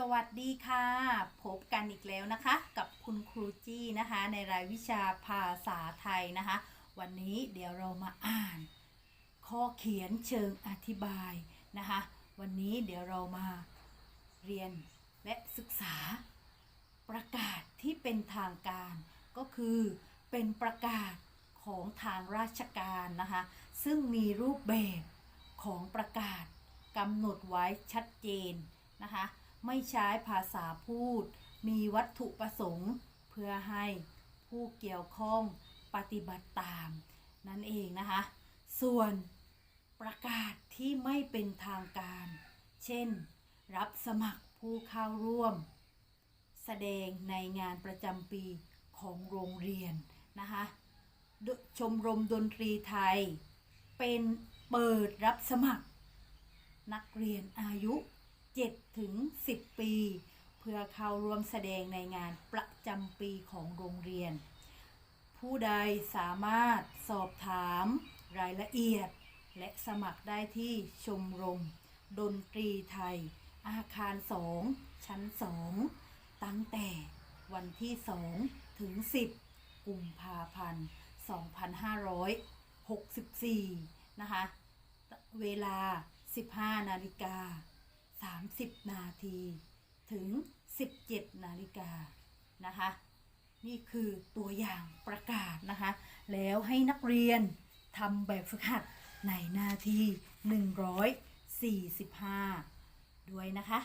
สวัสดีค่ะ พบกันอีกแล้วนะคะ กับคุณครูจี้นะคะ ในรายวิชาภาษาไทยนะคะ วันนี้เดี๋ยวเรามาอ่าน ข้อเขียนเชิงอธิบายนะคะ วันนี้เดี๋ยวเรามาเรียนและศึกษา ประกาศที่เป็นทางการ ก็คือเป็นประกาศของทางราชการนะคะ ซึ่งมีรูปแบบของประกาศกำหนดไว้ชัดเจนนะคะ ไม่ใช้ภาษาพูด มีวัตถุประสงค์ เพื่อให้ผู้เกี่ยวข้องปฏิบัติตาม นั่นเองนะคะ ส่วนประกาศที่ไม่เป็นทางการ เช่น รับสมัครผู้เข้าร่วม แสดงในงานประจำปีของโรงเรียนนะคะชมรมดนตรีไทย เป็นเปิดรับสมัคร นักเรียนอายุ 7ถึง10 ปี เพื่อเข้าร่วมแสดงในงานประจำปีของโรงเรียน ผู้ใดสามารถสอบถามรายละเอียด และสมัครได้ที่ชมรม ดนตรีไทย อาคาร 2 ชั้น 2 ตั้งแต่วันที่ 2 ถึง 10 กุมภาพันธ์ 2564 นะคะ เวลา 15 นาฬิกา 30นาทีถึง 17 นาฬิกานะคะ นี่คือตัวอย่างประกาศนะคะ แล้วให้นักเรียนทำแบบฝึกหัดในหน้าที่145 ด้วยนะคะ